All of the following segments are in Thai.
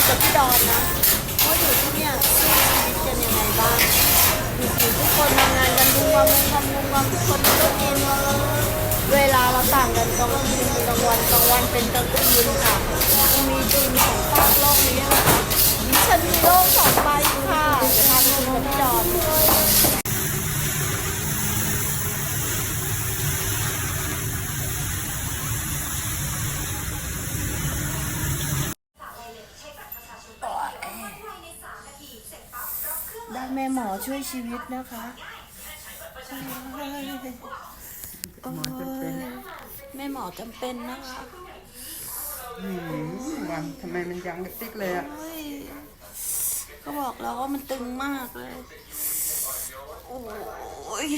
ยกับพี่ดอนนะว่าอยู่ที่เนี่ยสู้ชีวิตกันยังไงบ้างอยู่ทุกคนทำงานกันดุงวังทำดุงวังทุกคนก็กินเวลาเราต่างกันกลางคืนกลางวันกลางวันเป็นกลางคืนค่ะยังมีจุนของฝากโลกนี้นะคะฉันมีโลกสองใบค่ะจะทำกินกับพี่ดอน ได้ แม่หมอช่วยชีวิตนะคะโอ้ยโอ้ยแม่หมอจำเป็นนะคะอืมวันทำไมมันยังกระติกเลยอะโอ้ยก็บอกแล้วว่ามันตึงมากเลย โอ้ย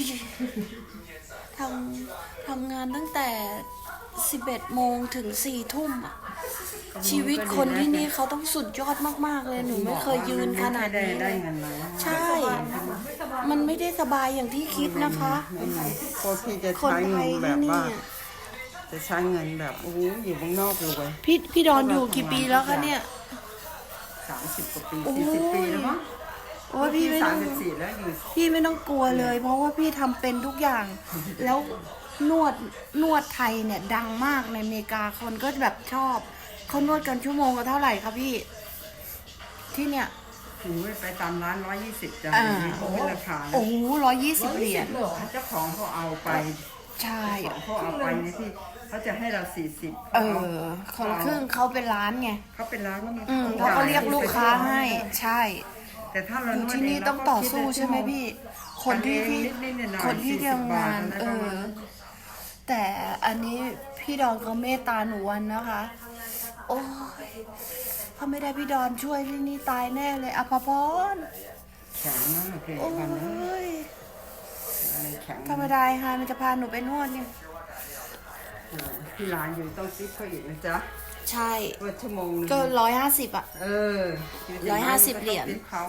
ทำทำงานตั้งแต่ 11โมงถึง4ทุ่มอะ ชีวิตคนที่นี่เขาต้องสุดยอดมากๆเลยหนูไม่เคยยืนขนาดได้นี้เลได้ยเงินมาใช่ มันไม่ได้สบายอย่างที่คิดนะคะ ไม่มีพวกพี่จะคนใช้ไทเงิยนแบที่บนี่ว่าอะจะใช้เงินแบบโอ้โหอยู่ข้างนอกรวยพี่พี่ดอนอยู่กี่ปีแล้วคะเนี่ย สามสิบกว่าปีโอ้ย สี่สิบปีแล้วมั้งโอ้ยพี่ไม่สาต้มองสิบสี่แล้วอยู่พี่ไม่ต้องกลัวเลย เพราะว่าพี่ทำเป็นทุกอย่าง แล้วนวดนวดไทยเนี่ยดังมากในอเมริกาคนก็แบบชอบ เขานวดกันชั่วโมงละเท่าไหร่คะพี่ ที่เนี่ยหนูไปตามร้านร้อยยี่สิบจ้ะอ่าเขาเป็นราคาโอ้โหร้อยยี่สิบเหรียญเจ้าของเขาเอาไปใช่ของเขาเอาไปเนี่ยที่เขาจะให้เราสี่สิบเออคนละครึ่งเขาเป็นร้านไง เขาเป็นร้านก็มีอืมเขาก็เรียกลูกค้าให้ ใช่ แต่ถ้าเราอยู่วดที่นี่เเราต้องก็ต่อคิดสู้ว่าใช่ไหมพี่ คนที่ที่นิดๆหน่อยๆคนที่40ทำงานบาทเออะไรประอมาณนั้นแต่อันนี้พี่ดอนเขาเมตตาหนูวันนะคะ โอ้ยถ้าไม่ได้พี่ดอนช่วยที่นี่ตายแน่เลยอภพรแข็งมากเลยโอ้วันนั้นยอะไรแข็งธรรมดาฮะมันจะพาหนูไปนวดเนี่ยที่ร้านอยู่ต้องซิปเขาอีกนะจ๊ะใช่ ว่าชั่วโมงนึงก็ร้อยห้าสิบอะ เออร้อยห้าสิบเหรียญติ๊บเขา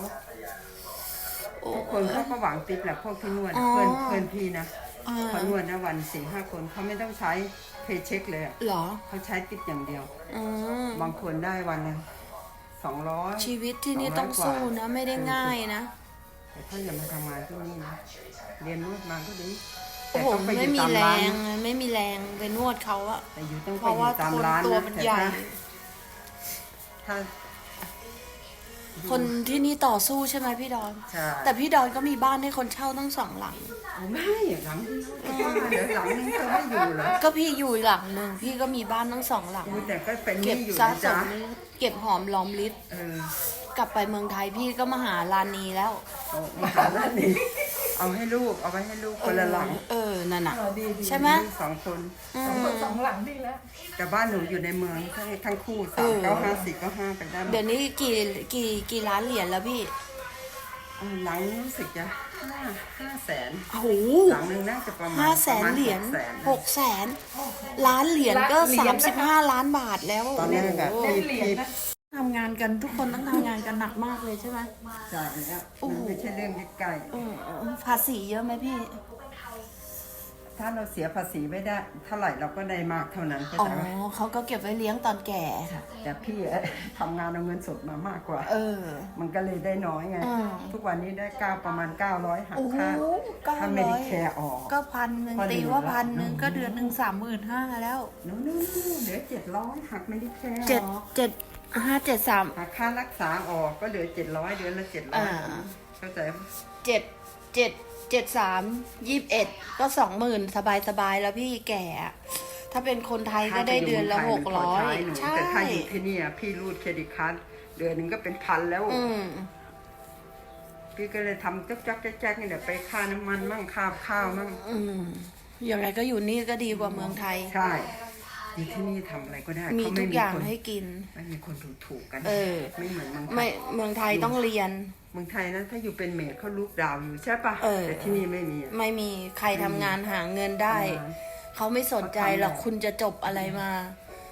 โอ้ คนเขาก็หวังติ๊บแหละพวกที่นวดอ๋อ เพื่อนเพื่อนพี่นะอ่า เขานวดนะวันสี่ห้าคนเขาไม่ต้องใช้เพย์เช็คเลยอะเหรอเขาใช้ติ๊บอย่างเดียว อืมบางคนได้วันหนึงสองร้อยชีวิตที่นี่ต้องสู้นะไม่ได้ง่ายนะ แต่ถ้าอย่ามาทำงานที่นี่นะเรียนนวดมาก็ดีโอ้โหต้องปไม่อยู่มีตาแรร้านงไม่มีแรงไปนวดเขาอะแต่อยู่ต้องเพไปราะอว่ายู่ตามคนร้านตัวนะมันแต่ใหญ่ถ้าถ้า คนที่นี่ต่อสู้ใช่ไหมพี่ดอน ใช่แต่พี่ดอนก็มีบ้านให้คนเช่าตั้งสองหลังเอาไม่หลังนี้เดี๋ยวหลังนึงเธอไม่อยู่เหรอก็พี่อยู่หลังหนึ่งพี่ก็มีบ้านทั้งสองหลัง อุ้ยแต่ก็เป็นหเก็บนี่อยู่สะนะสจ๊ะมเก็บหอมรอมริบเออกลับไปเมืองไทยพี่ก็มาหาลานีแล้วเอามาหาด้านนี้ เอาให้ลูกเอาไว้ให้ลูกคนละหลังเออนั่นน่ะใช่ไหมลูกสองคนอืมสองหลังนี่แล้วแต่บ้านหนูอยู่ในเมืองทั้งทั้งคู่เอสามอเก้าห้าสี่เก้าห้าไปได้หมดเดี๋ยวนี้กี่กี่กี่ล้านเหรียญแล้วพี่เออหลังรู้สึกจะห้าห้าแสนโอ้โหหลังนึงน่าจะประมาณห้าแสนประมาณเหรียญกแสนหกแสนล้านเหรียญก็สามสิบห้าล้านบาทแล้วตอนแรกอะโอ้โห ที่ที่ ทำงานกันทุกคนต้องทำงานกันหนักมากเลยใช่ไหม จ่ายแล้วโอ้มันโหไม่ใช่เรื่องใกล้เออเออภาษีเยอะไหมพี่ๆถ้าเราเสียภาษีไม่ได้เท่าไหร่เราก็ได้มากเท่านั้นเข้าอ๋อใจไหมเขาก็เก็บไว้เลี้ยงตอนแก่ แต่พี่อะทำงานเอาเงินสดมามากกว่า เออ มันก็เลยได้น้อยไง อืม ทุกวันนี้ได้เก้าประมาณ 900หักโอ้โหค่าเก้าถ้าไม่ร้ได้อยแคร์ออก ก็พันหนึ่งพอดีตีว่าแล้ว พันหนึ่งก็เดือนหนึ่งสามหมื่นห้าแล้ว นู้นๆเหลือเจ็ดร้อยหักไม่ได้แคร์เจ็ดออกเจ็ด ห้าเจ็ดสามหักค่ารักษาออกก็เหลือเจ็ดร้อยเดือนละเจ็ดร้อยอ่าเข้าใจปะเจ็ดเจ็ดเจ็ดสามยี่สิบเอ็ดก็สองหมื่นสบายสบายๆแล้วพี่แก่อะถ้าเป็นคนไทยก็ได้เดือนละหกร้อยใช่ใช่แต่ถ้าอยู่ที่นี่อะพี่รูดเครดิตการ์ดเดือนหนึ่งก็เป็นพันแล้วอืมพี่ก็เลยทำจ๊กจ๊กแจ๊กๆนี่แหละไปค่าน้ำมันมั่งค่าข้าวมั่งอืมยังไงก็อยู่นี่ก็ดีกว่าเมืองไทยใช่ อยู่ที่นี่ทำอะไรก็ได้มีเขาทุไม่กมีอย่างคนให้กิน ไม่มีคนถูกถูกๆกัน เออ ไม่เหมือนเมืองไทไม่ยเมืองไทยต้องเรียน เมืองไทยนะถ้าอยู่เป็นเมดเขาลูกดาวอยู่ใช่ปะเออแต่ที่นี่ไม่มีอะไม่มีใครทำงานหาเงินได้อืมเขาไม่สนใจหรอกคุณจะจบอะไรมา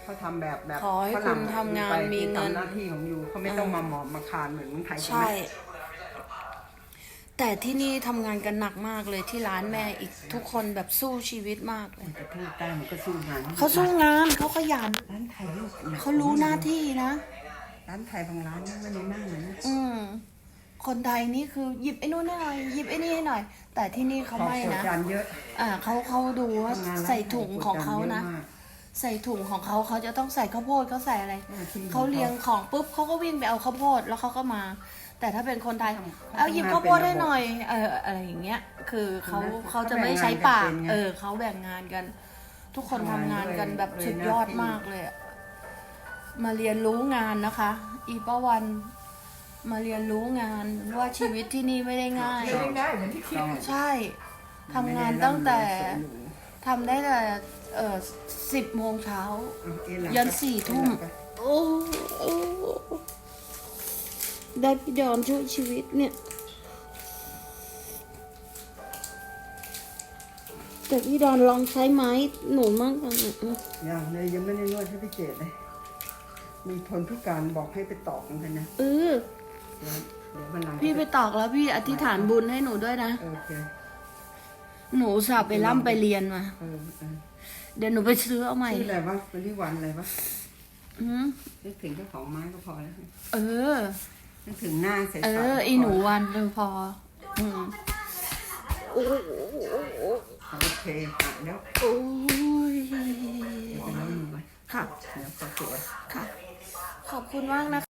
เขาทำแบบแบบขอให้ฝรั่คุณทำงานไปมีเงินทำหน้าที่ของอยู่เขาไม่ต้องมาหมอบมาคานเหมือนเมืองไทยใช่ แต่ที่นี่ทำงานกันหนักมากเลยที่ร้านแม่อีกทุกคนแบบสู้ชีวิตมากเลย แต่พูดได้มันก็สู้งานเขาสู้งานเขาขยันร้านไทยลูกนี่ยเขารู้หน้าที่นะ ร้านไทยบางร้านนี่ไม่ได้นั่งเลยนะอืมคนไทยนี่คือหยิบไอ้นู่นให้หน่อยหยิบไอ้นี่ให้หน่อย แต่ที่นี่เขาขอไม่โปรดนะ จานเยอะ อ่าเขาเขาดูว่าทำงานร้านใส่ถุงของเขาโปรดจนะยอมกใส่ถุงของเขาเขาจะต้องใส่ข้าวโพดเขาใส่อะไรอ่าที่เขาเรียงของปุ๊บเขาก็วิ่งไปเอาข้าวโพดแล้วเขาก็มา แต่ถ้าเป็นคนไทยทำเอาหยิบทำงานข้าวโพดเป็นระบบให้หน่อยเอออะไรอย่างเงี้ย คือเขาเห็นไหมเขาจะไม่เขาแบ่งใช้งานกันปากเป็นไงเออเขาแบ่งงานกัน ทุกคนทำทำงางานนด้วยกันแบบด้วยสุดหน้ายอดที่มากเลยอะมาเรียนรู้งานนะคะ อีป้าวันมาเรียนรู้งานว่าชีวิตที่นี่ไม่ได้ง่าย ไม่ได้ง่ายเหมือนที่คิดต้องใช่ทำงานตั้งแต่ไม่ได้ร่ำรวยสูงหรูทำได้แต่เออสิบโมงเช้าเอาเอ็หลังยันไปสี่ทุ่มเอ็หลังไปโอ้โอ้ ได้พี่ดอนช่วยชีวิตเนี่ย แต่พี่ดอนลองใช้ไม้หนูมั่งกันนะยังเลยยังไม่ได้นวดให้พี่เจดเลย มีคนพิการบอกให้ไปตอกกันนะเออเดี๋ยวเดี๋ยววันหลังพี่ไปตอกแล้วพี่อธิษฐานบุญให้หนูด้วยนะ โอเคหนูสอบไปร่ำไปเรียนมา เออเออเดี๋ยวหนูไปซื้อเอาใหม่ชื่ออะไรวะวันที่วันอะไรวะอืมนึกถึงเจ้าของไม้ก็พอแล้ว เออ นึกถึงหน้าใสๆเออไอหนูวันเดียวพอ อืมโอเคอะเดี๋ยวโอ้ยเดี๋ยวไปเล่าหนูไปค่ะ เดี๋ยวขอตัว ค่ะ ขอบคุณมากนะคะ